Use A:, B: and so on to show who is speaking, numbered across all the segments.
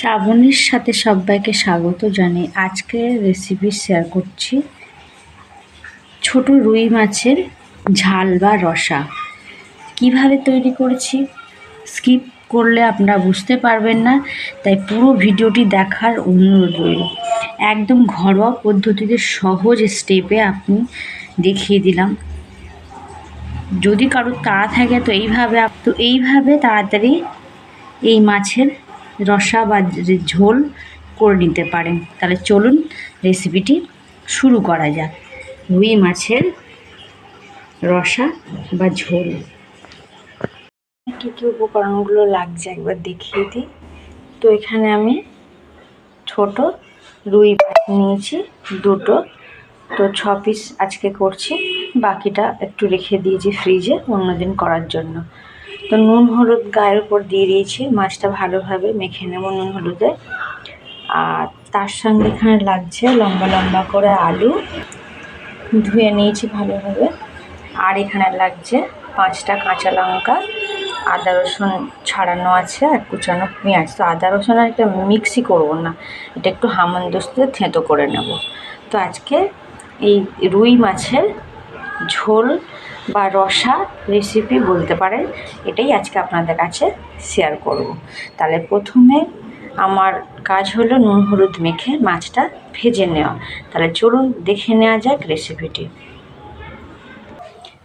A: শ্রাবণীর সাথে সবাইকে স্বাগত জানাই আজকে রেসিপি শেয়ার করছি। ছোট রুই মাছের ঝাল বা রসা। কীভাবে তৈরি করেছি? স্কিপ করলে আপনারা বুঝতে পারবেন না, তাই পুরো ভিডিওটি দেখার অনুরোধ রইল। একদম ঘরোয়া পদ্ধতিতে সহজ স্টেপে আপনি দেখিয়ে দিলাম। যদি কারোর তাড়া থাকে, তো এইভাবে তো এইভাবে তাড়াতাড়ি এই মাছের রসা বা ঝোল করে নিতে পারেন। তাহলে চলুন রেসিপিটি শুরু করা যাক। রুই মাছের রসা বা ঝোল। কী কী উপকরণগুলো লাগছে একবার দেখিয়ে দিই। তো এখানে আমি ছোট রুই মাছ নিয়েছি, দুটো। তো ছ পিস আজকে করছি, বাকিটা একটু রেখে দিয়েছি ফ্রিজে অন্যদিন করার জন্য। তো নুন হলুদ গায়ের উপর দিয়ে দিয়েছি, মাছটা ভালোভাবে মেখে নেব নুন হলুদে। আর তার সঙ্গে এখানে লাগছে লম্বা লম্বা করে আলু। ধুয়ে নিয়েছি ভালোভাবে। আর এখানে লাগছে পাঁচটা কাঁচা লঙ্কা, আদা রসুন ছাড়ানো আছে আর কুচানো পেঁয়াজ। তো আদা রসুন আর একটা মিক্সি করব না, এটা একটু হামন্দস্তে থেঁতো করে নেব। তো আজকে এই রুই মাছের ঝোল বা রসা রেসিপি বলতে পারেন, এটাই আজকে আপনাদের কাছে শেয়ার করব। তাহলে প্রথমে আমার কাজ হলো নুন হলুদ মেখে মাছটা ভেজে নেওয়া। তাহলে চলুন দেখে নেওয়া যাক রেসিপিটি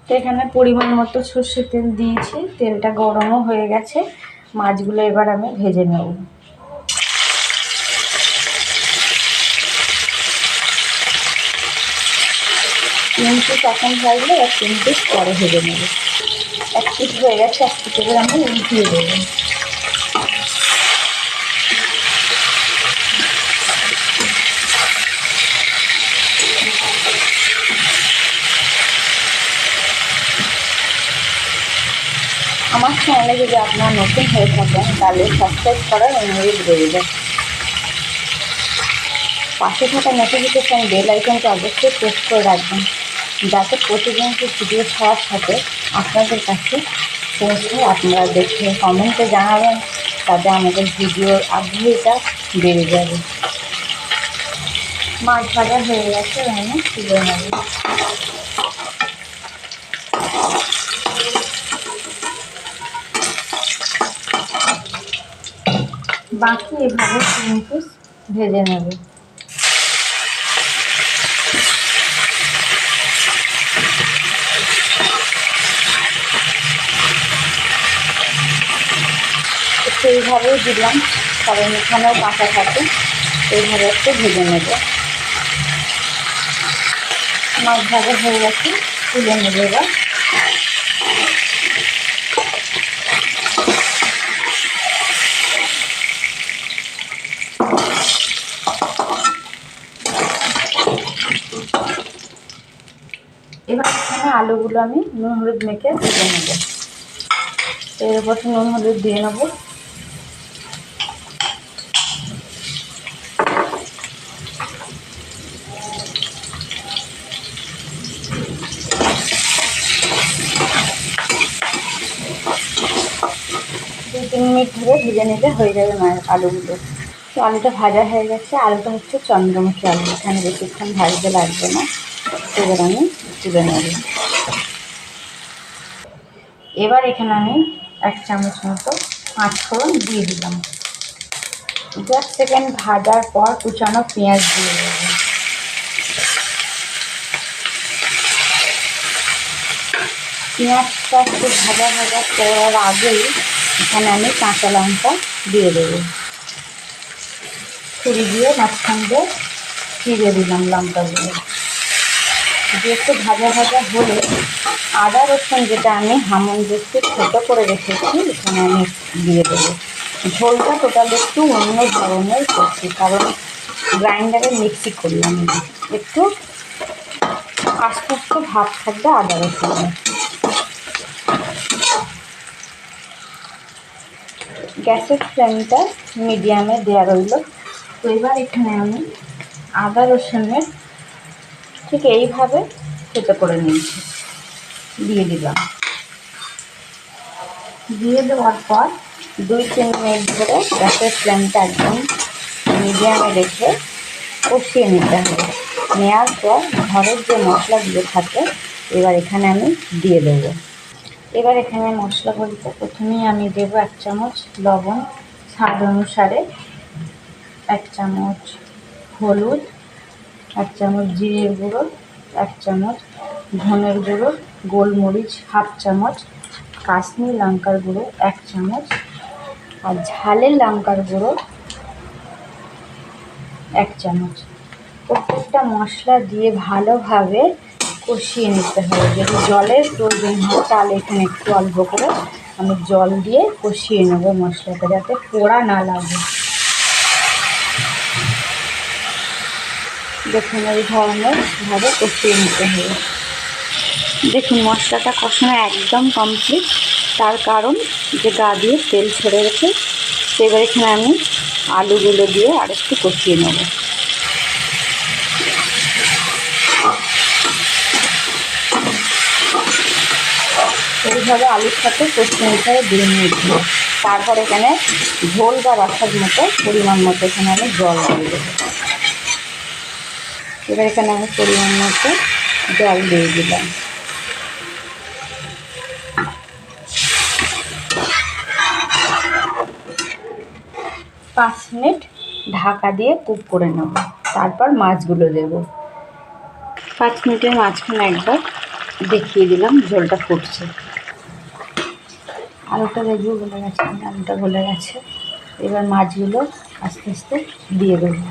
A: তো এখানে পরিমাণ মতো সর্ষের তেল দিয়েছি, তেলটা গরমও হয়ে গেছে, মাছগুলো এবার আমি ভেজে নেব। পিস এখন ভাজলে আর তিন পিস পরে ভেজে নেব। এক পিস হয়ে গেছে, এক পিস এবার আমি উল্টিয়ে দেবো। আমার চ্যানেলে যদি আপনার নতুন হয়ে থাকেন, তাহলে সাবস্ক্রাইব করার অনুরোধ রইল। পাশে থাকা নোটিফিকেশান বেল আইকনটা অবশ্যই প্রেস করে রাখবেন। যাতে প্রতিদিন যে ভিডিও ছাড়ার সাথে আপনাদের কাছে পৌঁছে আপনারা দেখে কমেন্টে জানাবেন, তাতে আমাদের ভিডিওর আগ্রহীটা বেড়ে যাবে। মাছ ভাজা হয়ে গেছে আমি তুলে নেব। বাকি এভাবে তিন পিস ভেজে নেব। এইভাবেই দিলাম, কারণ এখানেও কাঁচা থাকে, এইভাবে একটু ভেজে নেব। মাছ ভাজা হয়ে গেছে, তুলে নেব এবার। আলুগুলো আমি নুন হলুদ মেখে ভেজে নেব। এর উপর নুন হলুদ দিয়ে নেব দু তিন মিনিট ধরে ভেজে নিতে হয়ে যাবে আলুগুলো। তো আলুটা ভাজা হয়ে গেছে। আলুটা হচ্ছে চন্দ্রমুখী আলু। এখানে বেশিক্ষণ ভাজতে লাগবে না। এবার আমি তুলে নেব। এবার এখানে আমি এক চামচ মতো পাঁচ ফোড়ন দিয়ে দিলাম। দশ সেকেন্ড ভাজার পর কুচানো পেঁয়াজ দিয়ে দেবো। পেঁয়াজটা একটু ভাজা ভাজা করার আগেই এখানে আমি কাঁচা লঙ্কা দিয়ে দেবো। ছুরি দিয়ে মাঝখান দিয়ে চিড়ে দিলাম লঙ্কাগুলো। দিয়ে একটু ভাজা ভাজা হলে আদা রসুন যেটা আমি হামন দিচ্ছি ছোটো করে রেখেছি, এখানে আমি দিয়ে দেবো। ঝোলটা টোটাল একটু অন্য ধরনের করছি, কারণ গ্রাইন্ডারে মিক্সি করলাম একটু আস্তে আস্তে ভাব থাকবে আদা রসুনের। গ্যাসের ফ্লেমটা মিডিয়ামে দেওয়া রইল। তো এবার এখানে আমি আদা রসুনের ঠিক এইভাবে থেতো করে নিয়েছি। দিয়ে দিলাম। দিয়ে দেওয়ার পর দুই, তিন মিনিট ধরে গ্যাসের ফ্লেমটা একদম মিডিয়ামে রেখে কষিয়ে নিতে হবে। নেওয়ার পর ঘরের যে মশলাগুলো থাকে, এবার এখানে আমি দিয়ে দেবো। এবার এখানে মশলা বলতে প্রথমেই আমি দেবো এক চামচ লবণ, স্বাদ অনুসারে এক চামচ হলুদ, এক চামচ জিরের গুঁড়ো, এক চামচ ধনের গুঁড়ো, গোলমরিচ, হাফ চামচ কাশ্মীর লঙ্কার গুঁড়ো, এক চামচ আর ঝালের লঙ্কার গুঁড়ো, এক চামচ। প্রত্যেকটা মশলা দিয়ে ভালোভাবে কষিয়ে নিতে হবে। যদি জলের প্রয়োজন হয় তাহলে এখানে একটু অল্প করে আমি জল দিয়ে কষিয়ে নেব মশলাটা যাতে পোড়া না লাগে। দেখুন এই ধরনের ভাবে কষিয়ে নিতে হবে। দেখুন মশলাটা কষানো একদম কমপ্লিট তার কারণ যে গা দিয়ে তেল ছেড়ে গেছে এবার এখানে আমি আলুগুলো দিয়ে আরেকটু কষিয়ে নেব। এইভাবে আলুর সাথে কষিয়ে নিতে দিয়ে মিনিট তারপর এখানে ঝোল বা রসার মতো, পরিমাণ মতো এখানে আমি জল দিয়ে দেবো। এবার এখানে আমি পরিমাণ মতো জল দিয়ে দিলাম। পাঁচ মিনিট ঢাকা দিয়ে কুক করে নেব। তারপর মাছগুলো দেব। পাঁচ মিনিটের মাঝখানে একবার দেখিয়ে দিলাম ঝোলটা ফুটছে। আলুটা দেখব গলে গেছে আলুটা গলে গেছে। এবার মাছগুলো আস্তে আস্তে দিয়ে দেবো।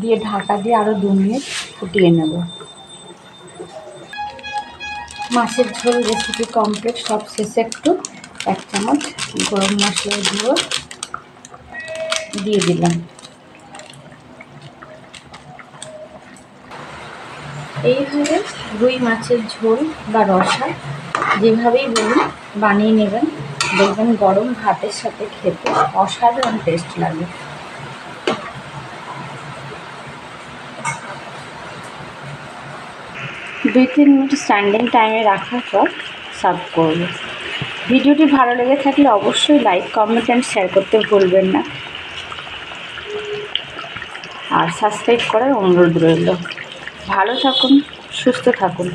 A: দিয়ে ঢাকা দিয়ে আরও দু মিনিট ফুটিয়ে নেব। মাছের ঝোল রেসিপি কমপ্লিট সব শেষে একটু এক চামচ গরম মশলার গুঁড়ো দিয়ে দিলাম। এইভাবে রুই মাছের ঝোল বা রসা যেভাবেই বলুন বানিয়ে নেবেন, দেখবেন গরম ভাতের সাথে খেতে অসাধারণ টেস্ট লাগে। দুই, তিন মিনিট স্ট্যান্ডিং টাইমে রাখার পর সার্ভ করব। ভিডিওটি ভালো লেগে থাকলে অবশ্যই লাইক, কমেন্ট অ্যান্ড শেয়ার করতে ভুলবেন না। আর সাবস্ক্রাইব করার অনুরোধ রইল। ভালো থাকুন, সুস্থ থাকুন।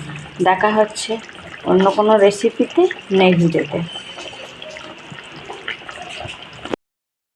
A: দেখা হচ্ছে অন্য কোনো রেসিপিতে নেক্সট ডেতে